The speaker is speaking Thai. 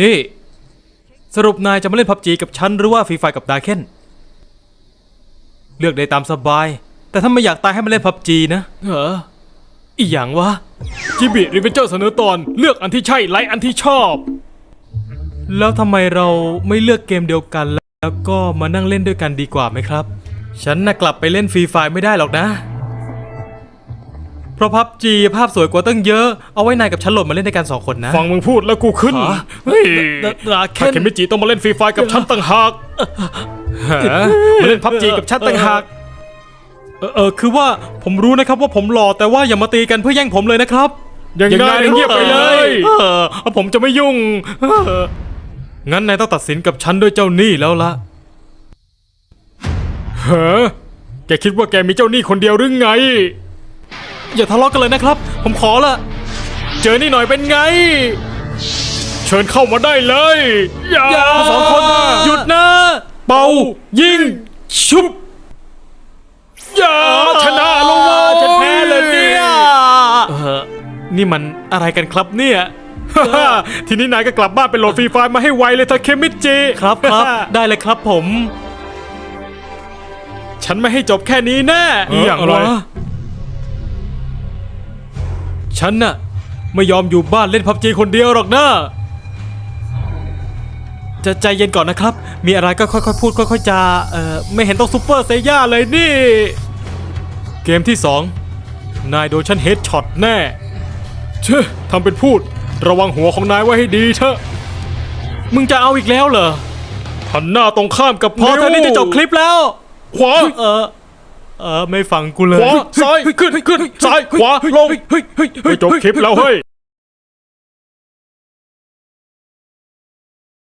นี่ สรุปนายจะมาเล่นพับจีกับฉันหรือว่าฟรีไฟกับดาเคนเลือกได้ตามสบาย แต่ถ้าไม่อยากตายให้มาเล่นพับจีนะเหรออีหยังวะจิบิรีเวนเจอร์เสนอตอนเลือกอันที่ใช่ไลค์อันที่ชอบ แล้วทำไมเราไม่เลือกเกมเดียวกันแล้วก็มานั่งเล่นด้วยกันดีกว่าไหมครับ ฉันน่ะกลับไปเล่นฟรีไฟไม่ได้หรอกนะเพ ราะพับจีภาพสวยกว่าตั้งเยอะ เอาไว้นายกับฉันโหลดมาเล่นด้วยกันสองคนนะ ฟังมึงพูดแล้วกูขึ้นฮะเฮ้ยดาดาเคน ถ้าเคมิจิต้องมาเล่นฟรีไฟกับฉันต่างหากฮะมาเล่นพับจีกับฉันต่างหาก เออเออคือว่าผมรู้นะครับว่าผมหล่อแต่ว่าอย่ามาตีกันเพื่อแย่งผมเลยนะครับอย่างนายเงียบไปเลยเออผมจะไม่ยุ่งเอองั้นนายต้องตัดสินกับฉันด้วยเจ้าหนี้แล้วละเฮ้อแกคิดว่าแกมีเจ้าหนี้คนเดียวหรือไง อย่าทะเลาะกันเลยนะครับ ผมขอละ เจอนี่หน่อยเป็นไง เชิญเข้ามาได้เลย อย่าอย่า สองคนหยุดนะ เป่ายิงชุบ อย่าชนะแลงมาฉันแพ้เลยเนี่ยเออนี่มันอะไรกันครับเนี่ย ทีนี้นายก็กลับบ้านไปโหลดฟรีไฟล์มาให้ไวเลยเธอะเคมิจิครับครับ ได้เลยครับผม ฉันไม่ให้จบแค่นี้แน่อหย่างวะ ฉันน่ะ ไม่ยอมอยู่บ้านเล่นพับจีคนเดียวหรอกนะ จะใจเย็นก่อนนะครับ มีอะไรก็ค่อยๆ พูดค่อยๆจาเอ่อไม่เห็นต้องซูเปอร์เซย่าเลยนี่ เกมที่สองนายโดนฉันเฮดช็อตแน่ เชื่อทำเป็นพูด ระวังหัวของนายไว้ให้ดีเถอะ มึงจะเอาอีกแล้วเหรอหันหน้าตรงข้ามกับพอเท่านี้จะจบคลิปแล้ว ขวา เออ เออไม่ฟังกูเลย ขวาซ้ายขึ้นขึ้นซ้ายขวาลงเฮ้ยเฮ้ยเฮ้ยไม่จบคลิปแล้วเฮ้ย